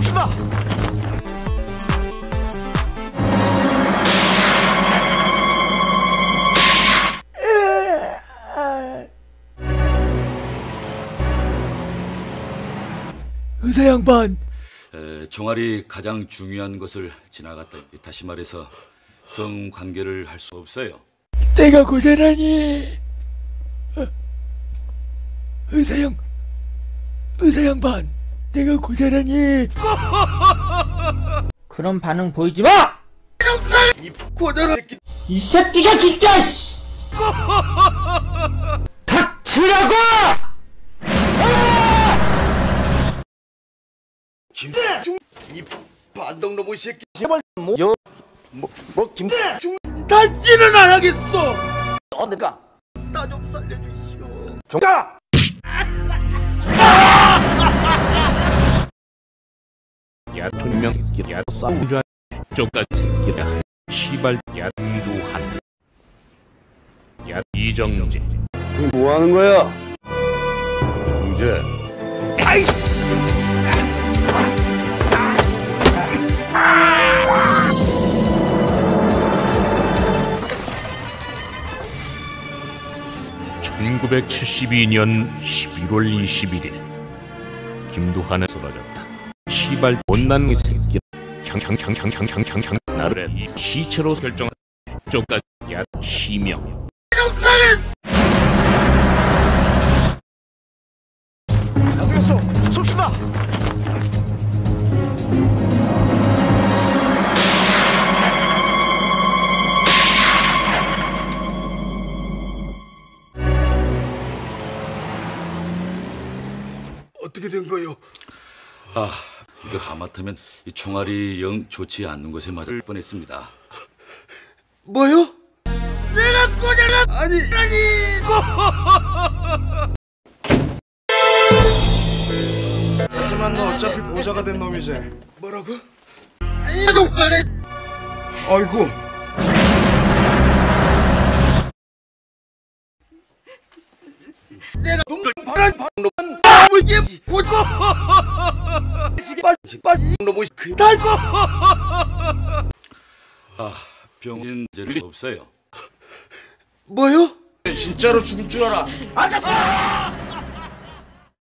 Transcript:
쏩시다. 의사 양반, 에, 종아리 가장 중요한 것을 지나갔다. 다시 말해서 성 관계를 할 수 없어요. 내가 고자라니. 어, 의사 양, 의사 양반, 내가 고자라니. 그런 반응 보이지 마! 이 고자라 새끼. 이 새끼가 진짜! 씨! 닥치라고! 김중 이 반동 놈의 새끼. 제발 뭐여 뭐뭐 김중 다시는 안 하겠어. 어디가? 나좀 살려주시오. 종자. 야 분명 야 쌍좌 쪽같 새끼라 할 시발 야 이두한 야 이정재 뭐 하는 거야? 정재. (1972년 11월 21일) 김두한은 쓰러졌다 시발 못난 새끼 향향향향향향향 나를 이 시체로 결정 쪽같 야 시명 알겠어. 쏩시다. 어떻게 된 거요? 아, 이거 하마터면 이 총알이 영 좋지 않는 곳에 맞을 뻔했습니다. 뭐요? 내가 고자라 아니. 아니. 하지만 너 어차피 보사가 된 놈이지 뭐라고? 아이고. 아이고. 내가 동물 바란 방놈 아무 게 고고 빨리 놈의 그 달고 아, 병신제를 없어요. 뭐요? 진짜로 죽을 줄 알아. 알겠어.